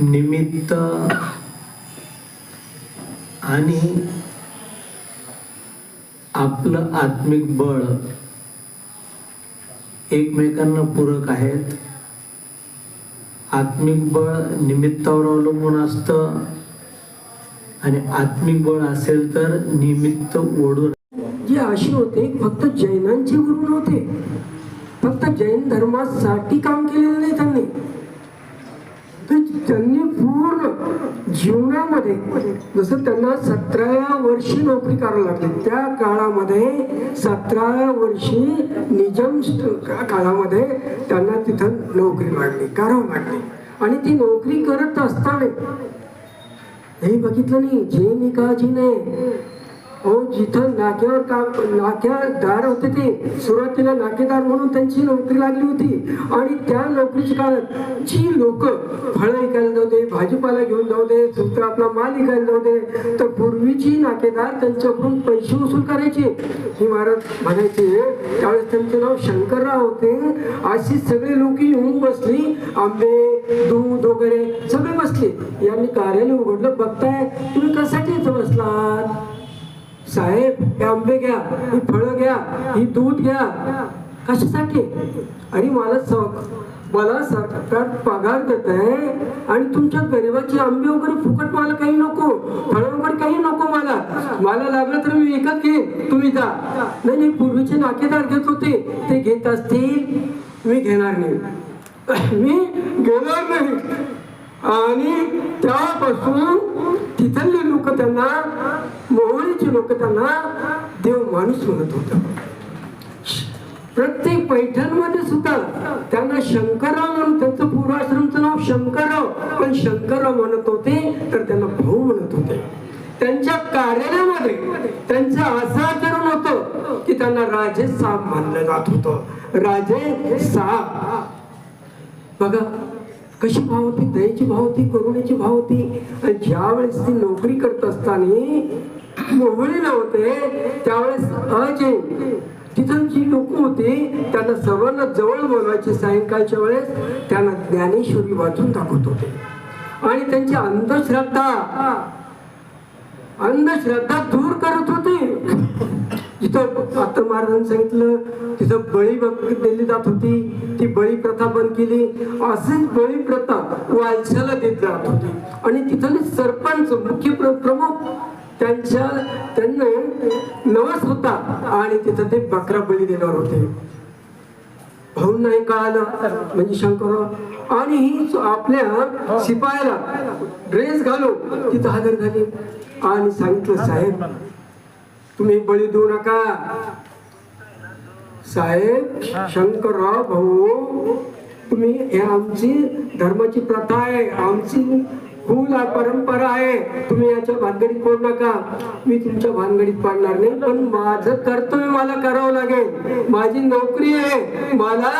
निमित्त आणि आपलं आत्मिक बळ एकमेकांना पूरक आहेत. आत्मिक बळ निमित्तावर अवलंबून असतं आणि आत्मिक बळ असेल तर निमित्त ओढून जे अशी होते फक्त जैनांचे गुरु नव्हते. फक्त जैन धर्मासाठी काम केलेलं नाही त्यांनी. तर त्यांनी पूर्ण जीवनामध्ये जसं त्यांना सतराव्या वर्षी नोकरी करावी लागली त्या काळामध्ये सतराव्या वर्षी निजम काळामध्ये त्यांना तिथं नोकरी लागली करावं लागली. आणि ती नोकरी करत असताना हे बघितलं नाही जे निकाजीने हो जिथं नाक्यावर काम नाक्यादार होते ते सुरुवातीला नाकेदार म्हणून त्यांची नोकरी लागली होती. आणि त्या नोकरीच्या काळात जी लोक फळं विकायला जाऊ दे भाजीपाला घेऊन जाऊ दे दुसरा आपला माल विकायला जाऊ दे तर पूर्वीची नाकेदार त्यांच्याकडून पैसे वसूल करायचे. ही महाराज म्हणायचे त्यावेळेस त्यांचं नाव शंकरराव होते. अशी सगळे लोक येऊन बसली. आंबे दूध वगैरे सगळे बसले. यांनी कार्यालय उघडलं. बघताय तुम्ही कशासाठी इथं बसलात? साहेब हे आंबे घ्या ही फळं घ्या ही दूध घ्या. कशासाठी? आणि मला स- मला सरकार पगार देत आहे आणि तुमच्या गरिबाचे आंबे वगैरे फुकट मला काही नको फळं वगैरे काही नको मला. मला लागलं तर मी विकत घेईन. तुम्ही जा. नाही नाही पूर्वीचे नाकेदार घेत होते. ते घेत असतील. मी घेणार नाही. मी घेणार नाही. आणि त्यापासून तिथले लोक त्यांना मोहळीचे लोक त्यांना देव माणूस म्हणत होता. प्रत्येक पैठणमध्ये सुद्धा त्यांना शंकरराव म्हणून त्यांचं पूर्वाश्रमचं नाव शंकरराव. पण शंकरराव म्हणत होते तर त्यांना भाऊ म्हणत होते. त्यांच्या कार्यालयामध्ये त्यांचं असं आचरण होतं की त्यांना राजे साप मानलं जात होत. राजे साप बघा कशी भाव होती? दयेची भाव होती करुणेची भाव होती. आणि ज्यावेळेस ती नोकरी करत असताना हो, मोहळी नव्हते त्यावेळेस अजय तिथं जी लोक होती त्यांना सर्वांना जवळ बोलवायचे सायंकाळच्या वेळेस त्यांना ज्ञानेश्वरी वाचून दाखवत होते. आणि त्यांची अंधश्रद्धा अंधश्रद्धा दूर करत होते. जिथं आता महाराजांनी सांगितलं तिथं बळी दिली जात होती ती बळी प्रथा बंद केली असेच बळी प्रथा वालशाला देत जात होती. आणि तिथले सरपंच मुख्य प्रमुख त्यांच्या त्यांना नवस होता आणि तिथं ते बकरा बळी देणार होते. भाऊ नाही कळालं म्हणजे शंकरराव आणि ही आपल्या शिपायाला ड्रेस घालून तिथं हजर झाली आणि सांगितलं साहेब तुम्ही बळी देऊ नका. साहेब शंकरराव भाऊ तुम्ही हे आमची धर्माची प्रथा आहे. आमची कुल हा परंपरा आहे. तुम्ही याच्या भानगडीत पडू नका. मी तुमच्या भानगडीत पडणार नाही पण माझं कर्तव्य मला करावं लागेल. माझी नोकरी आहे. मला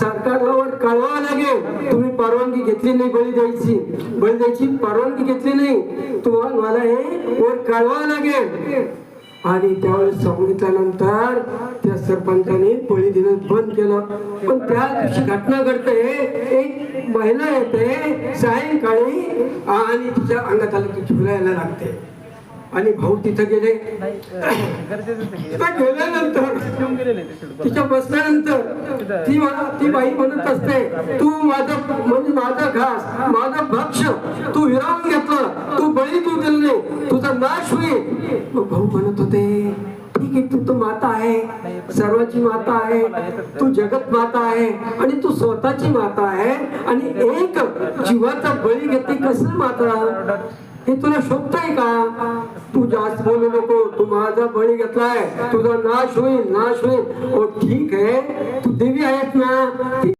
सरकारवर कळवावं लागेल. तुम्ही परवानगी घेतली नाही बळी द्यायची. बळी द्यायची परवानगी घेतली नाही. तुम्हाला मला हे वर कळवावं लागेल. आणि त्यावेळेस सांगितल्यानंतर त्या सरपंचाने बळी देणं बंद केलं. पण त्या दिवशी घटना घडते एक महिला येते सायंकाळी आणि तिच्या अंगात आलं की झुलायला लागते. आणि भाऊ तिथं गेले. गेल्यानंतर तिच्या बसल्यानंतर ती ती बाई म्हणत असते तू माझं म्हणजे माझा घास माझं भक्ष तू हिरावून घेतलं तू बळी तू दिलं तुझा नाश होईल मग भाऊ म्हणत होते ठीक आहे तू तर माता आहे सर्वाची माता आहे तू जगत माता आहे आणि तू स्वतःची माता आहे आणि एक जीवाचा बळी घेते कसं माता? हे तुला शोभतंय का? तू जास्त बोलू नको तू माझा बळी घेतलाय तुझा नाश होईल नाश होईल. ठीक आहे तू देवी आहेत ना?